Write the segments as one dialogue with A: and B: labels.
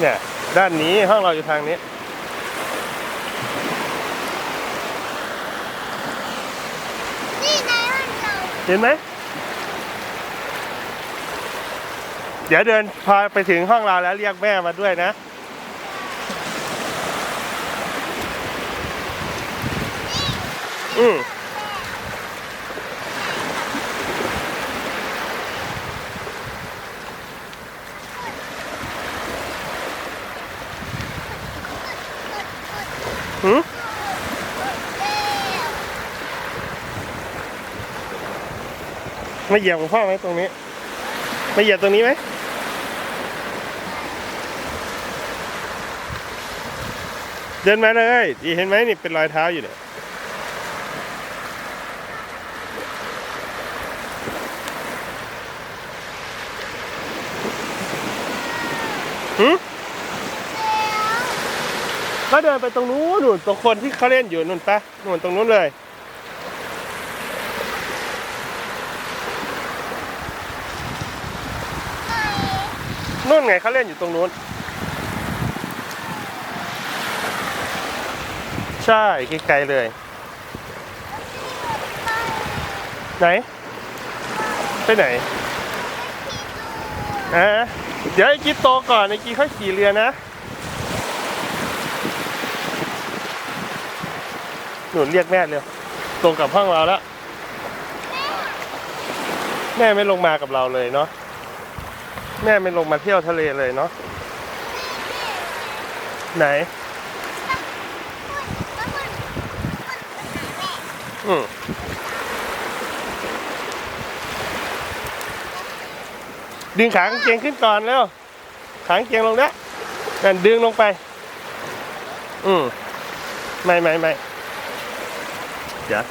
A: เนี่ย ด้านนี้ห้องเราอยู่ทางนี้
B: นี่ในห้องเรา
A: เห็นไหม เดี๋ยวเดินพอไปถึงห้องเราแล้วเรียกแม่มาด้วยนะ อืม หืมมาเหยียบของพ่อไหมตรงนี้มาเหยียบตรงนี้ไหมเดินมาเลยดีเห็นไหมนี่เป็นรอยเท้าอยู่เนี่ยหืม ก็เดินไปตรงนู้นนู่นตรงคนที่เขาเล่นอยู่นู่นปะนู่นตรงนู้นเลยนู่นไงเขาเล่นอยู่ตรงนู้น ใช่ไกลๆเลย ไหน ไปไหนอะเดี๋ยวไอ้กีโตก่อนไอ้กีเขาขี่เรือนะ หนุนเรียกแม่เร็วตรงกับห้องเราแล้ว แม่ไม่ลงมากับเราเลยเนาะแม่ไม่ลงมาเที่ยวทะเลเลยเนาะไหน อืมดึงขากางเกงขึ้นก่อนแล้วขากางเกงลงนะนั่นดึงลงไป อืมไม่ไม่ไม่ เดี๋ยว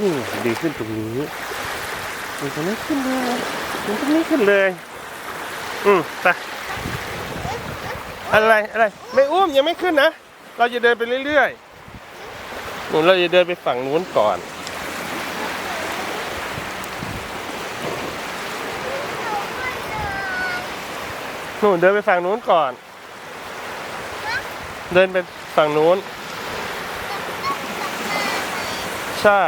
A: อืมดึงขึ้นตรงนี้ดึงตรงนี้ขึ้นเลยดึงตรงนี้ขึ้นเลย อืมไปอะไรอะไร ไม่อุ้มยังไม่ขึ้นนะ เราจะเดินไปเรื่อยๆหนูเราจะเดินไปฝั่งนู้นก่อนหนูเดินไปฝั่งนู้นก่อน เดินไปฝั่งนู้น ใช่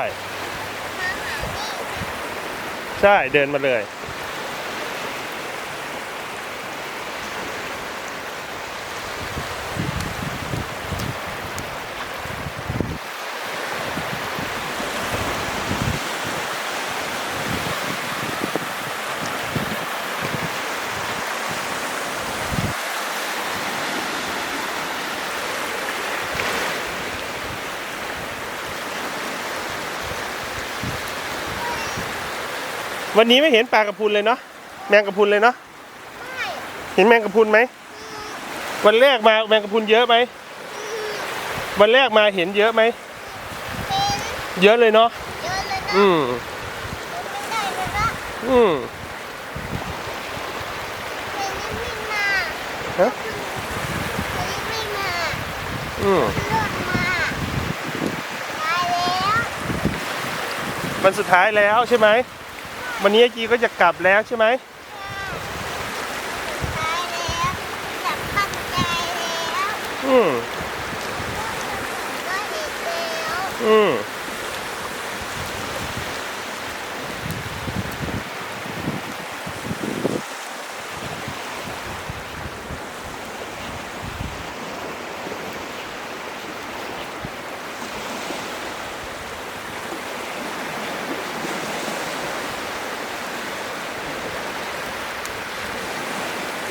A: ใช่เดินมาเลย วันนี้ไม่เห็นปลากระพุนเลยเนาะแมงกระพุนเลยเนาะ
B: ไม่
A: เห็นแมงกระพุนไหมวันแรกมาแมงกระพุนเยอะไหมวันแรกมาเห็นเยอะไหม
B: เป็น
A: เยอะเลยเนาะ
B: เยอะเลยนะ
A: อืม
B: ไม่ได้เลยนะ
A: อืม
B: เป็นยังไม่มา
A: ฮะ
B: เป็นยังไม่มา
A: อืม
B: เลือกมาตายแล้ว
A: วันสุดท้ายแล้วใช่ไหม วันนี้ไอจีก็จะกลับแล้วใช่ไหม
B: ตายแล้วจับตั้งใจแล้ว
A: อืม
B: ก็เห็นแล้ว
A: อืม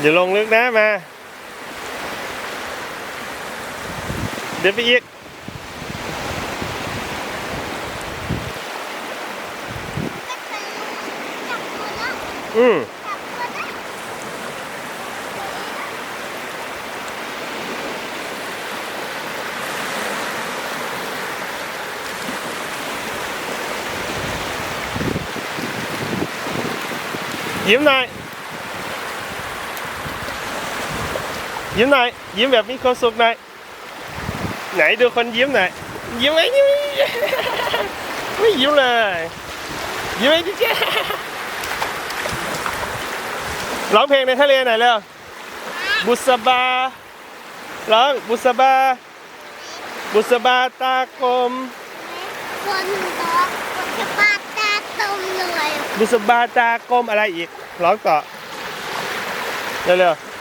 A: อย่าลงลึกนะมา เดี๋ ยิ้มหน่อยยิ้มแบบมีความสุขหน่อยไหนดูคนยิ้มหน่อยยิ้มไหมยิ้มไม่ยิ้มเลยยิ้มไหมจิ๊กร้องเพลงในทะเลหน่อยเร็วบุษบาร้องบุษบา บุษบาตากลม
B: คนบอกคนจะปาตาตุ่มเลย
A: บุษบาตากลมอะไรอีกร้องต่อเร็วๆ